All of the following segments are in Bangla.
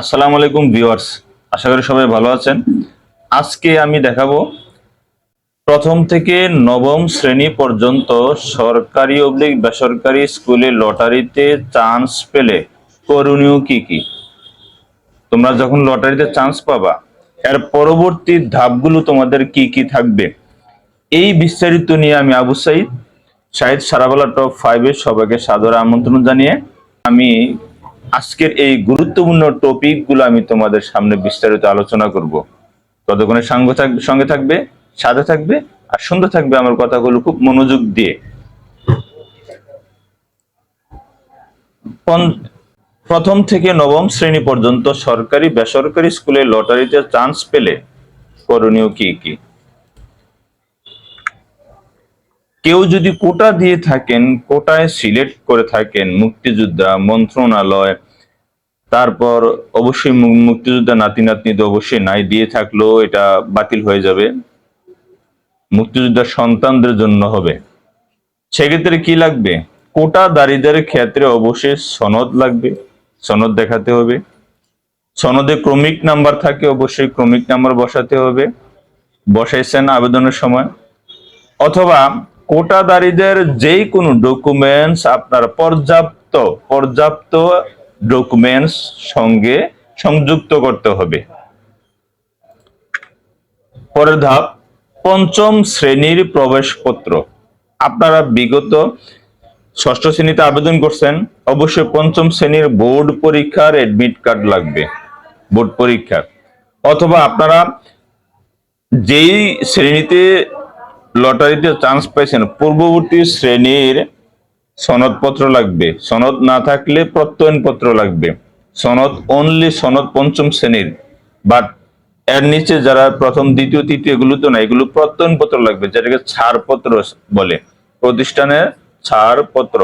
আসসালামু আলাইকুম ভিউয়ার্স, আশা করি সবাই ভালো আছেন। আজকে আমি দেখাবো প্রথম থেকে নবম শ্রেণি পর্যন্ত সরকারি অবলিক বেসরকারি স্কুলে লটারিতে চান্স পেলে করণীয় কি কি? তোমরা যখন লটারিতে চান্স পাবা, এর পরবর্তী ধাপগুলো তোমাদের কি কি থাকবে? এই বিস্তারিত নিয়ে আমি আবু সাইদ শাহিদ সারাবেলা টপ ফাইভের সবাইকে সাদর আমন্ত্রণ জানিয়ে আমি আজকের এই গুরুত্বপূর্ণ টপিকগুলো আমি তোমাদের সামনে বিস্তারিত আলোচনা করব। ততক্ষণে সঙ্গে থাকবে সঙ্গে থাকবে, সাথে থাকবে, আর সুন্দর থাকবে আমার কথাগুলো খুব মনোযোগ দিয়ে। প্রথম থেকে নবম শ্রেণি পর্যন্ত সরকারি বেসরকারি স্কুলে লটারিতে চান্স পেলে করণীয় কি কি? কেউ যদি কোটা দিয়ে থাকেন, কোটায় সিলেক্ট করে থাকেন, মুক্তিযোদ্ধা, মন্ত্রণালয় তারপর অবশ্যই মুক্তিযোদ্ধা নাতি নাতনি তো অবশ্যই নাই দিয়ে থাকলেও এটা বাতিল হয়ে যাবে। মুক্তিযোদ্ধার সন্তানদের জন্য হবে। সেক্ষেত্রে কি লাগবে? কোটাদারীদের ক্ষেত্রে অবশ্যই সনদ লাগবে, সনদ দেখাতে হবে। সনদে ক্রমিক নাম্বার থাকে, অবশ্যই ক্রমিক নাম্বার বসাতে হবে। বসাইছেন আবেদনের সময়। অথবা কোটাদারীদের যেই কোনো ডকুমেন্টস আপনার পর্যাপ্ত পর্যাপ্ত ডকুমেন্টস সঙ্গে সংযুক্ত করতে হবে। পরের ধাপ, পঞ্চম শ্রেণির প্রবেশপত্র। আপনারা বিগত ষষ্ঠ শ্রেণীতে আবেদন করছেন, অবশ্যই পঞ্চম শ্রেণির বোর্ড পরীক্ষার এডমিট কার্ড লাগবে, বোর্ড পরীক্ষার। অথবা আপনারা যেই শ্রেণীতে লটারিতে চান্স পাইছেন, পূর্ববর্তী শ্রেণির সনদপত্র লাগবে। সনদ না থাকলে প্রত্যয়নপত্র লাগবে। সনদ অনলি সনদ পঞ্চম শ্রেণির। বাট এর নিচে যারা প্রথম, দ্বিতীয়, তৃতীয় এগুলো তো না এগুলো প্রত্যয়নপত্র লাগবে, যেটাকে ছাড়পত্র বলে। প্রতিষ্ঠানের ছাড়পত্র।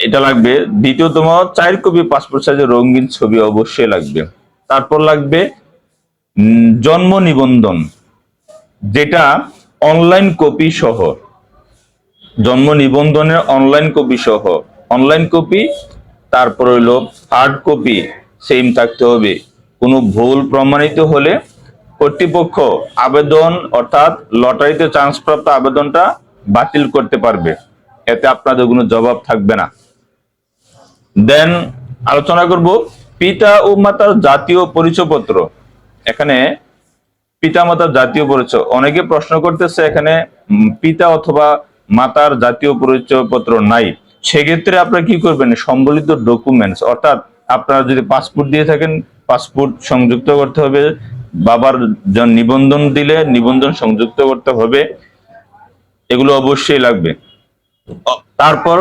এটা লাগবে। দ্বিতীয়তম চার কপি পাসপোর্ট সাইজের রঙিন ছবি অবশ্যই লাগবে। তারপর লাগবে জন্ম নিবন্ধন, যেটা অনলাইন কপি সহ। জন্ম নিবন্ধনের অনলাইন কপি সহ। অনলাইন কপি তারপর হইল হার্ড কপি সেম থাকতে হবে। কোনো ভুল প্রমাণিত হলে কর্তৃপক্ষ আবেদন, অর্থাৎ লটারিতে চান্স প্রাপ্ত আবেদনটা বাতিল করতে পারবে। এতে আপনাদের কোনো জবাব থাকবে না। দেন আলোচনা করব পিতা ও মাতার জাতীয় পরিচয়পত্র। এখানে পিতা মাতার জাতীয় পরিচয়। অনেকে প্রশ্ন করতেছে এখানে পিতা অথবা মাতার জাতীয় পরিচয়পত্র নাই, সেক্ষেত্রে আপনারা কি করবেন? সম্বলিত ডকুমেন্টস অর্থাৎ আপনারা যদি পাসপোর্ট দিয়ে থাকেন পাসপোর্ট সংযুক্ত করতে হবে, বাবার নিবন্ধন দিলে নিবন্ধন সংযুক্ত করতে হবে, এগুলো অবশ্যই লাগবে। তারপর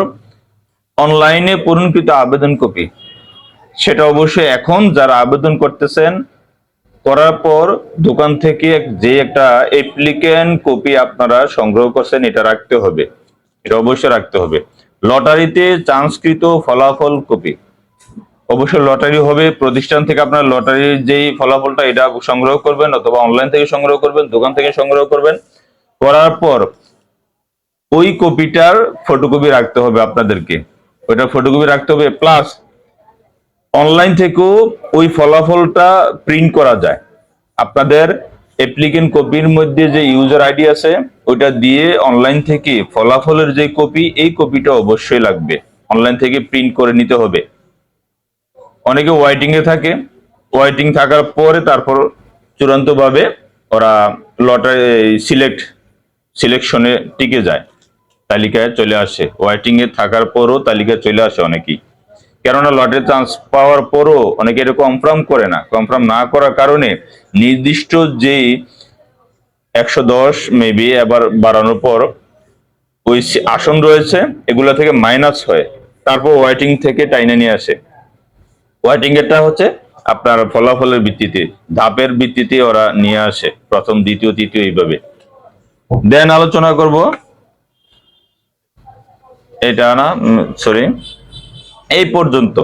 অনলাইনে পূরণকৃত আবেদন কপি, সেটা অবশ্যই এখন যারা আবেদন করতেছেন করার পর দোকান থেকে যে একটা অ্যাপ্লিকেন্ট কপি আপনারা সংগ্রহ করছেন, এটা রাখতে হবে। এটা অবশ্যই রাখতে হবে। লটারিতে চান্সকৃত ফলাফল কপি অবশ্যই লটারি হবে। প্রতিষ্ঠান থেকে আপনার লটারির যেই ফলাফলটা, এটা সংগ্রহ করবেন অথবা অনলাইন থেকে সংগ্রহ করবেন, দোকান থেকে সংগ্রহ করবেন। করার পর ওই কপিটার ফটোকপি রাখতে হবে আপনাদেরকে। ওইটা ফটোকপি রাখতে হবে। প্লাস অনলাইন থেকেও ওই ফলাফলটা প্রিন্ট করা যায়। আপনাদের অ্যাপ্লিকেন্ট কপির মধ্যে যে ইউজার আইডি আছে, ওইটা দিয়ে অনলাইন থেকে ফলাফলের যে কপি এই কপিটা অবশ্যই লাগবে। অনলাইন থেকে প্রিন্ট করে নিতে হবে। অনেকে ওয়াইটিং এ থাকে। ওয়াইটিং থাকার পরে তারপর চূড়ান্তভাবে ওরা লটারি সিলেক্ট সিলেকশনে টিকে যায়। তালিকায় চলে আসে। ওয়াইটিং এ থাকার পরও তালিকায় চলে আসে অনেকেই। কেননা লটারি চান্স পাওয়ার পরও অনেকে এটা কনফার্ম করে না। কনফার্ম না করার কারণে নির্দিষ্ট যে একশো দশ মেবি এবার বাড়ানোর পর ওই আসন রয়েছে, এগুলা থেকে মাইনাস হয় তারপর ওয়াইটিং থেকে টাইনে নিয়ে আসে। ওয়াইটিং এরটা হচ্ছে আপনার ফলাফলের ভিত্তিতে, ধাপের ভিত্তিতে ওরা নিয়ে আসে, প্রথম, দ্বিতীয়, তৃতীয় এইভাবে। দেন আলোচনা করব। এটা না সরি এই পর্যন্ত।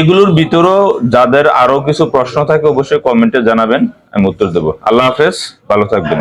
এগুলোর ভিতরেও যাদের আরও কিছু প্রশ্ন থাকে, অবশ্যই কমেন্টে জানাবেন, আমি উত্তর দেবো। আল্লাহ হাফেজ, ভালো থাকবেন।